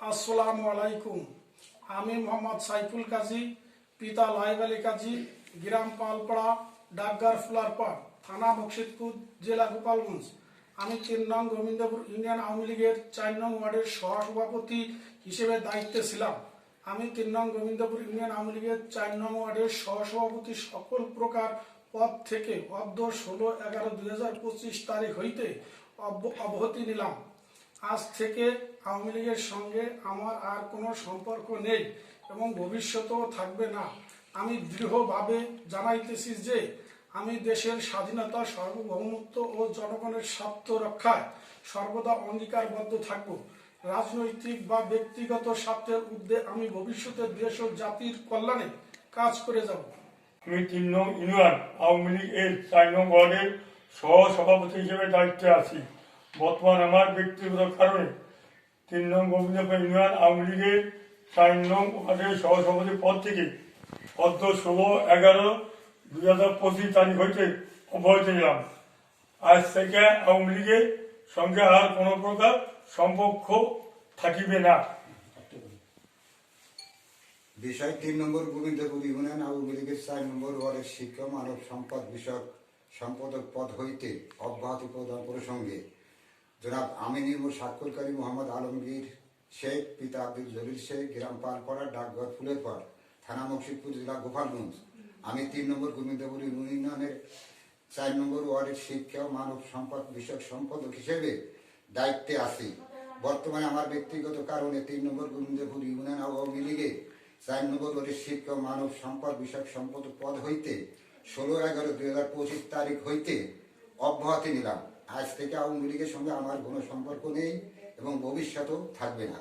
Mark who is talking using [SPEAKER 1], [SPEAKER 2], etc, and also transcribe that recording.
[SPEAKER 1] আসসালামু আলাইকুম। আমি মোহাম্মদ সাইফুল কাজী, পিতা লাইব আলী কাজী, গ্রাম পালপাড়া ডাকগার ফুলারপাড়, থানা মুর্শিদপুর, জেলা গোপালগঞ্জ। আমি তিন নং গোবিন্দপুর ইউনিয়ন আওয়ামী লীগের চার নং ওয়ার্ডের সহসভাপতি হিসেবে দায়িত্বে ছিলাম। আমি তিন নং গোবিন্দপুর ইউনিয়ন আওয়ামী লীগের চার নং ওয়ার্ডের সহসভাপতি সকল প্রকার পদ থেকে অব্দ ষোলো এগারো দুই তারিখ হইতে অব্য- অব্যাহতি নিলাম। আজ থেকে আওয়ামী লীগের সঙ্গে আমার আর কোনো সম্পর্ক নেই এবং ভবিষ্যতেও থাকবে না। আমি দৃঢ়ভাবে জানাইতেছি যে, আমি দেশের স্বাধীনতা, সার্বভৌমত্ব ও জনগণের স্বার্থ রক্ষায় সর্বদা অঙ্গীকারবদ্ধ থাকব। রাজনৈতিক বা ব্যক্তিগত স্বার্থের ঊর্ধ্বে আমি ভবিষ্যতে দেশ ও জাতির কল্যাণে কাজ করে যাব।
[SPEAKER 2] আমি তিন নং ইউনিয়ন, আওয়ামী লীগ এর চার নং ওয়ার্ডের সহ সভাপতি হিসেবে দায়িত্বে আছি। বর্তমান আমার ব্যক্তিগত কারণে তিন নং গোবিন্দপুর ইউনিয়ন আওয়ামী লীগের চার নং ওয়ার্ডের সহসভাপতি পদ থেকে অর্ধ ষোলো এগারো দুই হাজার পঁচিশ তারিখ হইতে অব্যাহতি নিলাম। আজ থেকে আওয়ামী লীগের সঙ্গে আর কোনো প্রকার সম্পর্ক থাকিবে না।
[SPEAKER 3] বিষয় তিন নম্বর গোবিন্দপুর ইউনিয়ন আওয়ামী লীগের চার নম্বর ওয়ার্ডের শিক্ষা মানব সম্পদ বিষয়ক সম্পাদক পদ হইতে অব্যাহতি প্রদান প্রসঙ্গে জনাব আমিনী ও স্বাক্ষরকারী মোহাম্মদ আলমগীর শেখ, পিতা আব্দুল জলিল শেখ, গ্রাম পালপাড়া, ডাকঘর ফুলের পাড় থানা মুর্শিদপুর জেলা গোপালগঞ্জ। আমি তিন নম্বর গোবিন্দপুর ইউনিয়নের চার নম্বর ওয়ার্ডের শিক্ষা ও মানব সম্পদ বিষয়ক সম্পাদক হিসেবে দায়িত্বে আছি। বর্তমানে আমার ব্যক্তিগত কারণে তিন নম্বর গোবিন্দপুর ইউনিয়ন আওয়ামী লীগে চার নম্বর ওয়ার্ডের শিক্ষা ও মানব সম্পদ বিষয়ক সম্পাদক পদ হইতে ষোলো এগারো দুই হাজার পঁচিশ তারিখ হইতে অব্যাহতি নিলাম। আজ থেকে আওয়ামী লীগের সঙ্গে আমার কোনো সম্পর্ক নেই এবং ভবিষ্যতেও থাকবে না।